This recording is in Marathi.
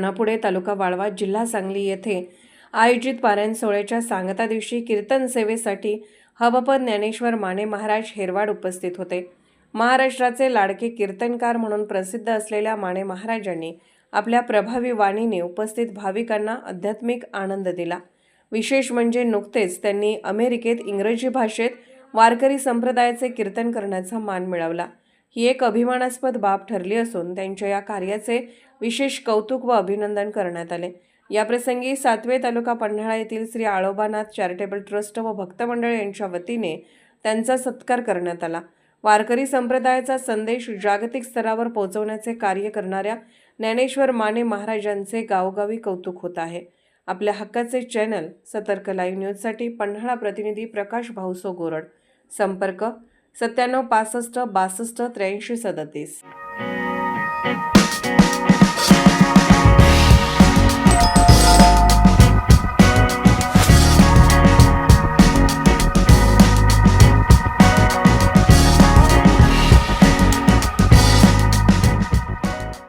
राणापुढे तालुका वाळवा जिल्हा सांगली येथे आयोजित पारायण सोहळ्याच्या सांगता दिवशी कीर्तन सेवेसाठी हबपद ज्ञानेश्वर माने महाराज हेरवाड उपस्थित होते. महाराष्ट्राचे लाडके कीर्तनकार म्हणून प्रसिद्ध असलेल्या माने महाराजांनी आपल्या प्रभावी वाणीने उपस्थित भाविकांना आध्यात्मिक आनंद दिला. विशेष म्हणजे नुकतेच त्यांनी अमेरिकेत इंग्रजी भाषेत वारकरी संप्रदायाचे कीर्तन करण्याचा मान मिळवला. ही एक अभिमानास्पद बाब ठरली असून त्यांच्या या कार्याचे विशेष कौतुक व अभिनंदन करण्यात आले. याप्रसंगी सातवे तालुका पन्हाळा येथील श्री आळोबानाथ चॅरिटेबल ट्रस्ट व भक्तमंडळ यांच्या वतीने त्यांचा सत्कार करण्यात आला. वारकरी संप्रदायाचा संदेश जागतिक स्तरावर पोहोचवण्याचे कार्य करणाऱ्या ज्ञानेश्वर माने महाराजांचे गावोगावी कौतुक होत आहे. आपल्या हक्काचे चॅनल सतर्क लाईव्ह न्यूजसाठी पन्हाळा प्रतिनिधी प्रकाश भाऊसो गोरड. संपर्क सत्त्याण्णव पासष्ट बासष्ट त्र्याऐंशी सदतीस.